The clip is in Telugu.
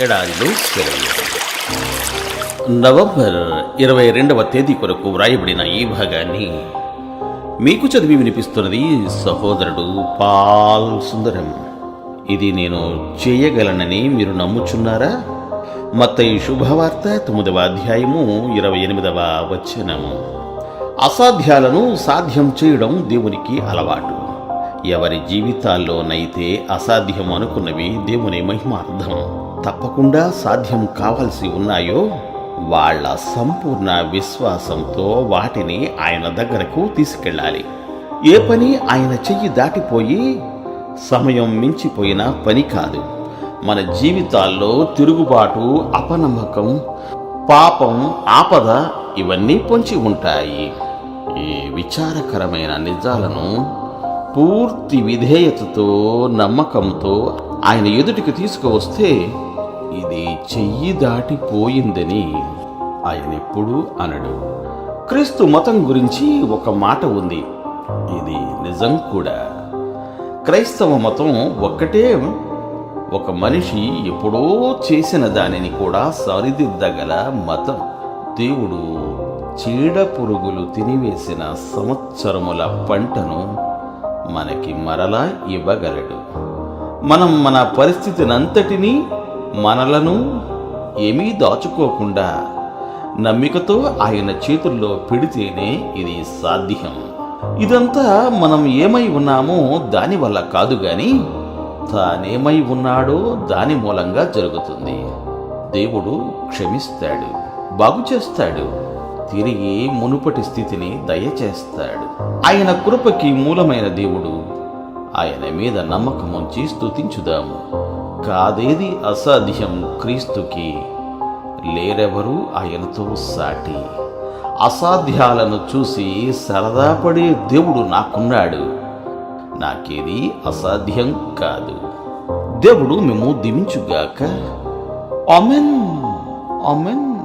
ఎడారిలో నవంబర్ ఇరవై రెండవ తేదీ కొరకు వ్రాయబడిన ఈ భాగాన్ని మీకు చదివి వినిపిస్తున్నది సహోదరుడు పాల్ సుందరం. ఇది నేను చేయగలనని మీరు నమ్ముచున్నారా? మత్తయి శుభవార్త తొమ్మిదవ అధ్యాయము ఇరవై ఎనిమిదవ వచనము అసాధ్యాలను సాధ్యం చేయడం దేవునికి అలవాటు. ఎవరి జీవితాల్లోనైతే అసాధ్యం అనుకున్నవి దేవుని మహిమార్థం. తప్పకుండా సాధ్యం కావాల్సి ఉన్నాయో వాళ్ళ సంపూర్ణ విశ్వాసంతో వాటిని ఆయన దగ్గరకు తీసుకెళ్ళాలి. ఏ పని ఆయన చెయ్యి దాటిపోయి సమయం మించిపోయిన పని కాదు. మన జీవితాల్లో తిరుగుబాటు అపనమ్మకం పాపం ఆపద ఇవన్నీ పొంచి ఉంటాయి. ఈ విచారకరమైన నిజాలను పూర్తి విధేయతతో నమ్మకంతో ఆయన ఎదుటికి తీసుకువస్తే ఇది చెయ్యి దాటిపోయిందని ఆయన ఎప్పుడు అనడు. క్రీస్తు మతం గురించి ఒక మాట ఉంది. ఇది నిజం కూడా. క్రైస్తవ మతం ఒక్కటే ఒక మనిషి ఎప్పుడో చేసిన దానిని కూడా సరిదిద్దగల మతం. దేవుడు చీడ పురుగులు తినివేసిన సంవత్సరముల పంటను మనకి మరలా ఇవ్వగలడు. మనం మన పరిస్థితినంతటినీ మనలను ఏమీ దాచుకోకుండా నమ్మికతో ఆయన చేతుల్లో పెడితేనే ఇది సాధ్యం. ఇదంతా మనం ఏమై ఉన్నామో దానివల్ల కాదు గాని తానేమై ఉన్నాడో దాని మూలంగా జరుగుతుంది. దేవుడు క్షమిస్తాడు బాగు చేస్తాడు తిరిగి మునుపటి స్థితిని దయచేస్తాడు. ఆయన కృపకి మూలమైన దేవుడు ఆయన మీద నమ్మకం ఉంచి స్తుతించుదాము కాదేది అసాధ్యం క్రీస్తుకి? లేరెవరు ఆయనతో సాటి. అసాధ్యాలను చూసి సరదాపడే దేవుడు నాకున్నాడు. నాకేది అసాధ్యం కాదు. దేవుడు మేము దివించుగాక అమెన్ అమెన్